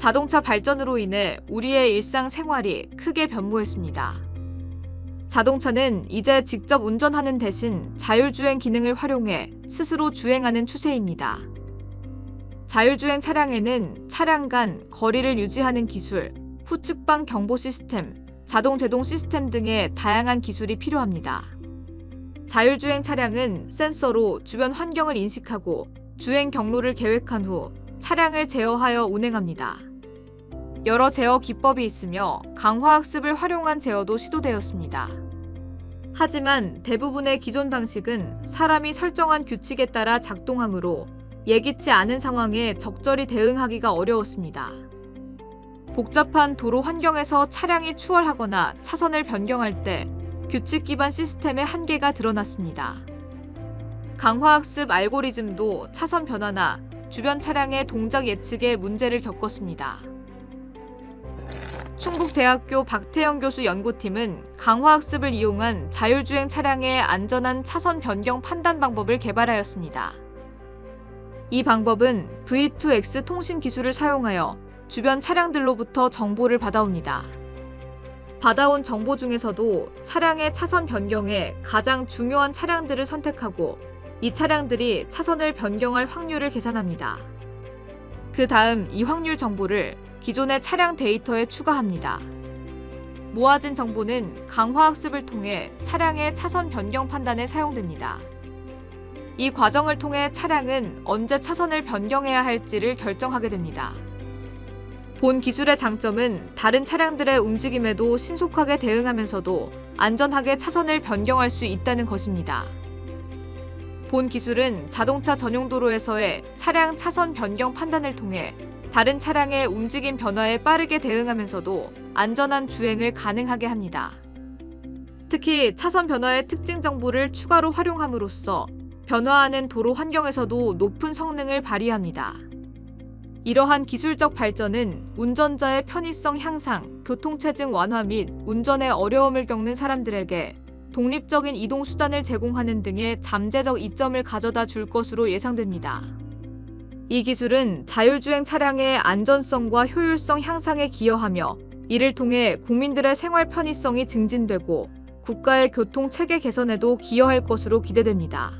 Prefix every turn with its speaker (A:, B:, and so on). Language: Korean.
A: 자동차 발전으로 인해 우리의 일상 생활이 크게 변모했습니다. 자동차는 이제 직접 운전하는 대신 자율주행 기능을 활용해 스스로 주행하는 추세입니다. 자율주행 차량에는 차량 간 거리를 유지하는 기술, 후측방 경보 시스템, 자동 제동 시스템 등의 다양한 기술이 필요합니다. 자율주행 차량은 센서로 주변 환경을 인식하고 주행 경로를 계획한 후 차량을 제어하여 운행합니다. 여러 제어 기법이 있으며 강화학습을 활용한 제어도 시도되었습니다. 하지만 대부분의 기존 방식은 사람이 설정한 규칙에 따라 작동하므로 예기치 않은 상황에 적절히 대응하기가 어려웠습니다. 복잡한 도로 환경에서 차량이 추월하거나 차선을 변경할 때 규칙 기반 시스템의 한계가 드러났습니다. 강화학습 알고리즘도 차선 변화나 주변 차량의 동작 예측에 문제를 겪었습니다. 충북대학교 박태영 교수 연구팀은 강화학습을 이용한 자율주행 차량의 안전한 차선 변경 판단 방법을 개발하였습니다. 이 방법은 V2X 통신 기술을 사용하여 주변 차량들로부터 정보를 받아옵니다. 받아온 정보 중에서도 차량의 차선 변경에 가장 중요한 차량들을 선택하고 이 차량들이 차선을 변경할 확률을 계산합니다. 그 다음 이 확률 정보를 기존의 차량 데이터에 추가합니다. 모아진 정보는 강화학습을 통해 차량의 차선 변경 판단에 사용됩니다. 이 과정을 통해 차량은 언제 차선을 변경해야 할지를 결정하게 됩니다. 본 기술의 장점은 다른 차량들의 움직임에도 신속하게 대응하면서도 안전하게 차선을 변경할 수 있다는 것입니다. 본 기술은 자동차 전용 도로에서의 차량 차선 변경 판단을 통해 다른 차량의 움직임 변화에 빠르게 대응하면서도 안전한 주행을 가능하게 합니다. 특히 차선 변화의 특징 정보를 추가로 활용함으로써 변화하는 도로 환경에서도 높은 성능을 발휘합니다. 이러한 기술적 발전은 운전자의 편의성 향상, 교통체증 완화 및 운전에 어려움을 겪는 사람들에게 독립적인 이동 수단을 제공하는 등의 잠재적 이점을 가져다 줄 것으로 예상됩니다. 이 기술은 자율주행 차량의 안전성과 효율성 향상에 기여하며 이를 통해 국민들의 생활 편의성이 증진되고 국가의 교통 체계 개선에도 기여할 것으로 기대됩니다.